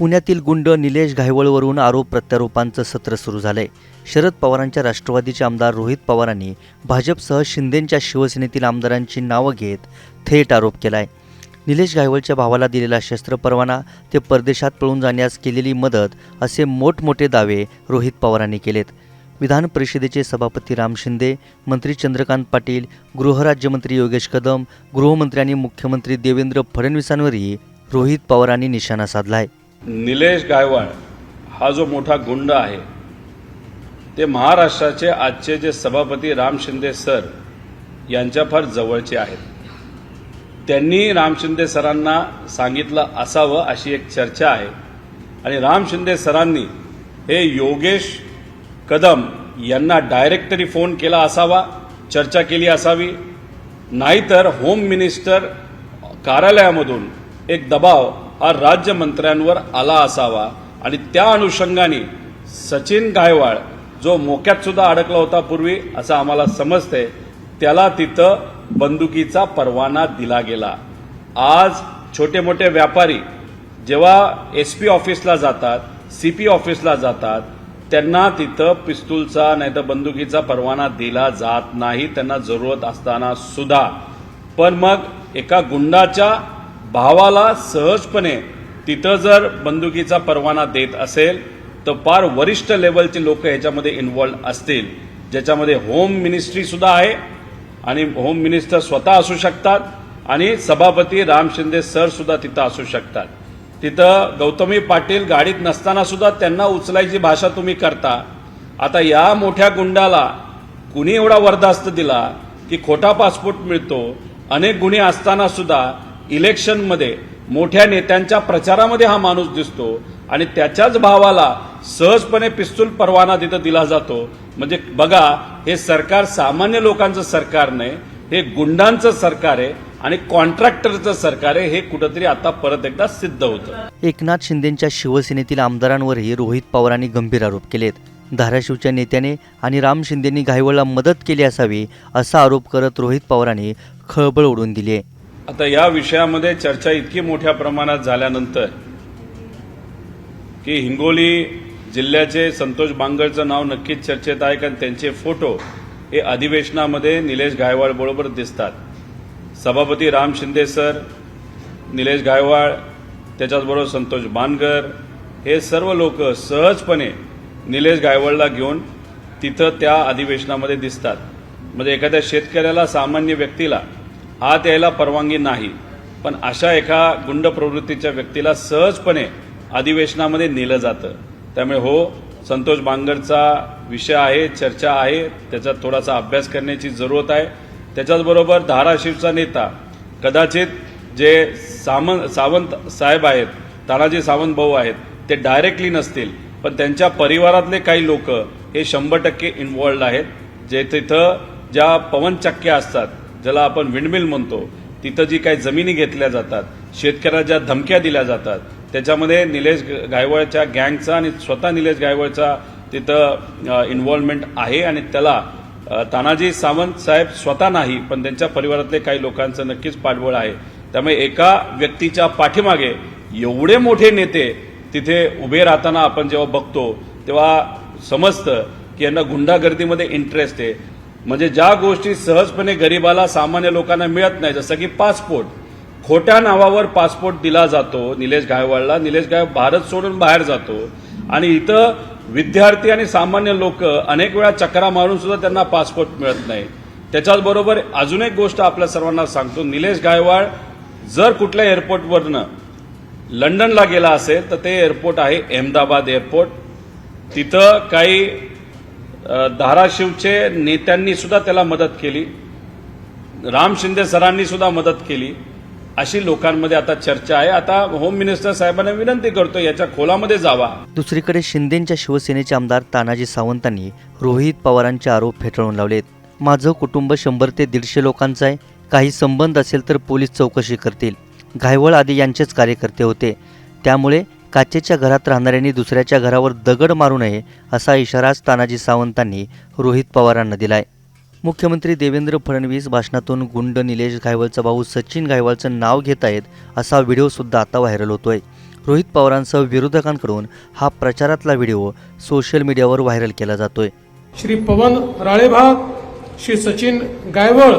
पुण्यातील गुंड निलेश घायवळवरून आरोप प्रत्यारोपांचं सत्र सुरू झालंय. शरद पवारांच्या राष्ट्रवादीचे आमदार रोहित पवारांनी भाजपसह शिंदेंच्या शिवसेनेतील आमदारांची नावं घेत थेट आरोप केलाय. निलेश घायवळच्या भावाला दिलेला शस्त्र परवाना ते परदेशात पळून जाण्यास केलेली मदत असे मोठमोठे दावे रोहित पवारांनी केलेत. विधान परिषदेचे सभापती राम शिंदे मंत्री चंद्रकांत पाटील गृहराज्यमंत्री योगेश कदम गृहमंत्री आणि मुख्यमंत्री देवेंद्र फडणवीसांवरही रोहित पवारांनी निशाणा साधलाय. निलेश गायवाड हा जो मोठा गुंड आहे ते महाराष्ट्राचे आजचे जे सभापती राम शिंदे सर यांच्या फार जवळचे आहेत. त्यांनी राम शिंदे सरांना सांगितलं असावं अशी एक चर्चा आहे. आणि राम शिंदे सरांनी हे योगेश कदम यांना डायरेक्टरी फोन केला असावा चर्चा केली असावी. नाहीतर होम मिनिस्टर कार्यालयामधून एक दबाव हा राज्यमंत्र्यांवर आला असावा. आणि त्या अनुषंगाने सचिन गायवाळ जो मोक्यात सुद्धा अडकला होता पूर्वी असं आम्हाला समजतंय त्याला तिथं बंदुकीचा परवाना दिला गेला. आज छोटे मोठे व्यापारी जेव्हा एस पी ऑफिसला जातात सी पी ऑफिसला जातात त्यांना तिथं पिस्तूलचा नाही तर बंदुकीचा परवाना दिला जात नाही त्यांना जरूरत असताना सुद्धा. पण मग एका गुंडाच्या भावाला सहजपणे तिथं जर बंदुकीचा परवाना देत असेल तर फार वरिष्ठ लेवलचे लोक ह्याच्यामध्ये इन्वॉल्ड असतील. ज्याच्यामध्ये होम मिनिस्ट्रीसुद्धा आहे आणि होम मिनिस्टर स्वतः असू शकतात आणि सभापती राम शिंदे सरसुद्धा तिथं असू शकतात. तिथं गौतमी पाटील गाडीत नसतानासुद्धा त्यांना उचलायची भाषा तुम्ही करता. आता या मोठ्या गुंडाला कुणी एवढा वरदास्त दिला की खोटा पासपोर्ट मिळतो अनेक गुन्हे असताना सुद्धा इलेक्शनमध्ये मोठ्या नेत्यांच्या प्रचारामध्ये हा माणूस दिसतो आणि त्याच्याच भावाला सहजपणे पिस्तूल परवाना तिथं दिला जातो. म्हणजे बघा हे सरकार सामान्य लोकांचं सरकार नाही हे गुंडांचं सरकार आहे आणि कॉन्ट्रॅक्टरचं सरकार आहे हे कुठंतरी आता परत एकदा सिद्ध होतं. एकनाथ शिंदेंच्या शिवसेनेतील आमदारांवरही रोहित पवारांनी गंभीर आरोप केलेत. धाराशिवच्या नेत्याने आणि राम शिंदेंनी घायवळला मदत केली असावी असा आरोप करत रोहित पवारांनी खळबळ उडून दिली आहे आता या विषयामध्ये चर्चा इतकी मोठ्या प्रमाणात झाल्यानंतर की हिंगोली जिल्ह्याचे संतोष बांगरचं नाव नक्कीच चर्चेत आहे कारण त्यांचे फोटो हे अधिवेशनामध्ये निलेश गायवाळ बरोबर दिसतात. सभापती राम शिंदे सर निलेश गायवाळ त्याच्याचबरोबर संतोष बानगर हे सर्व लोक सहजपणे निलेश गायवाळला घेऊन तिथं त्या अधिवेशनामध्ये दिसतात. म्हणजे एखाद्या शेतकऱ्याला सामान्य व्यक्तीला आत यायला परवानगी नाही. पण अशा एका गुंड प्रवृत्तीच्या व्यक्तीला सहजपणे अधिवेशनामध्ये नेलं जातं. त्यामुळे हो संतोष बांगरचा विषय आहे चर्चा आहे त्याचा थोडासा अभ्यास करण्याची जरूरत आहे. त्याच्याचबरोबर धाराशिवचा नेता कदाचित जे सामंत सावंत साहेब आहेत तानाजी सावंत भाऊ आहेत ते डायरेक्टली नसतील. पण त्यांच्या परिवारातले काही लोक हे शंभर टक्के इन्वॉल्ड आहेत. जे तिथं ज्या पवनचक्क्या असतात ज्याला आपण विंडमिल म्हणतो तिथं जी काही जमिनी घेतल्या जातात शेतकऱ्याला ज्या धमक्या दिल्या जातात त्याच्यामध्ये निलेश गायवळच्या गँगचा आणि स्वतः निलेश गायवळचा तिथं इन्व्हॉल्वमेंट आहे आणि त्याला तानाजी सावंत साहेब स्वतः नाही पण त्यांच्या परिवारातले काही लोकांचं नक्कीच पाठबळ आहे. त्यामुळे एका व्यक्तीच्या पाठीमागे एवढे मोठे नेते तिथे उभे राहताना आपण जेव्हा बघतो तेव्हा समजतं की यांना गुंडागर्दीमध्ये इंटरेस्ट आहे. म्हणजे ज्या गोष्टी सहजपणे गरिबाला सामान्य लोकांना मिळत नाही जसं की पासपोर्ट. खोट्या नावावर पासपोर्ट दिला जातो निलेश गायवाडला निलेश गाय भारत सोडून बाहेर जातो. आणि इथं विद्यार्थी आणि सामान्य लोक अनेक वेळा चक्रा मारून सुद्धा त्यांना पासपोर्ट मिळत नाही. त्याच्याचबरोबर अजून एक गोष्ट आपल्या सर्वांना सांगतो. निलेश गायवाड जर कुठल्या एअरपोर्टवरनं लंडनला गेला असेल तर ते एअरपोर्ट आहे अहमदाबाद एअरपोर्ट. तिथं काही धाराशिवचे नेत्यांनी सुद्धा त्याला मदत केली. राम शिंदे सरांनी सुद्धा मदत केली. अशी लोकांमध्ये आता चर्चा आहे. आता होम मिनिस्टर साहेबांना विनंती करतो याच्या खोलामध्ये जावा. दुसरीकडे शिंदेंच्या शिवसेनेचे आमदार तानाजी सावंतांनी रोहित पवारांचे आरोप फेटाळून लावलेत. माझं कुटुंब शंभर ते दीडशे लोकांचं आहे. काही संबंध असेल तर पोलीस चौकशी करतील. घायवळ आदी यांचेच कार्यकर्ते होते. त्यामुळे काचेच्या घरात राहणाऱ्यांनी दुसऱ्याच्या घरावर दगड मारू नये असा इशारा तानाजी सावंतांनी रोहित पवारांना दिलाय. मुख्यमंत्री देवेंद्र फडणवीस भाषणातून गुंड निलेश घायवळचा भाऊ सचिन घायवळचं नाव घेत आहेत असा व्हिडिओसुद्धा आता व्हायरल होतोय. रोहित पवारांसह विरोधकांकडून हा प्रचारातला व्हिडिओ सोशल मीडियावर व्हायरल केला जातोय. श्री पवन राळेभा श्री सचिन गायवळ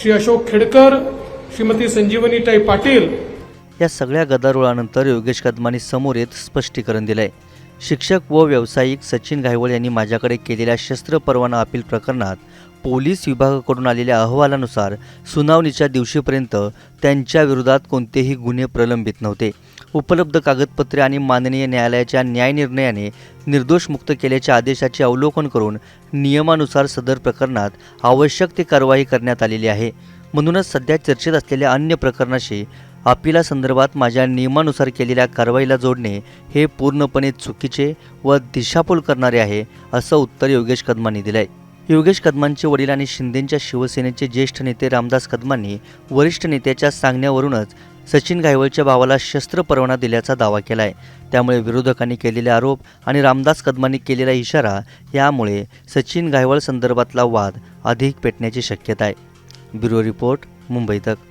श्री अशोक खेडकर श्रीमती संजीवनीताई पाटील या सगळ्या गदारोळानंतर योगेश कदमांनी समोर येत स्पष्टीकरण दिलंय. शिक्षक व व्यावसायिक सचिन घायवळ यांनी माझ्याकडे केलेल्या शस्त्र परवाना अपील प्रकरणात पोलीस विभागाकडून आलेल्या अहवालानुसार सुनावणीच्या दिवशीपर्यंत त्यांच्या विरोधात कोणतेही गुन्हे प्रलंबित नव्हते. उपलब्ध कागदपत्रे आणि माननीय न्यायालयाच्या न्यायनिर्णयाने निर्दोष मुक्त केल्याच्या आदेशाचे अवलोकन करून नियमानुसार सदर प्रकरणात आवश्यक ती कारवाई करण्यात आलेली आहे. म्हणूनच सध्या चर्चेत असलेल्या अन्य प्रकरणाशी अपिलासंदर्भात माझ्या नियमानुसार केलेल्या कारवाईला जोडणे हे पूर्णपणे चुकीचे व दिशाभूल करणारे आहे असं उत्तर योगेश कदमांनी दिलंय. योगेश कदमांचे वडील आणि शिंदेच्या शिवसेनेचे ज्येष्ठ नेते रामदास कदमांनी वरिष्ठ नेत्याच्या सांगण्यावरूनच सचिन घायवळच्या भावाला शस्त्र परवाना दिल्याचा दावा केलाय. त्यामुळे विरोधकांनी केलेले आरोप आणि रामदास कदमांनी केलेला इशारा यामुळे सचिन घायवळ संदर्भातला वाद अधिक पेटण्याची शक्यता आहे. ब्युरो रिपोर्ट मुंबई तक.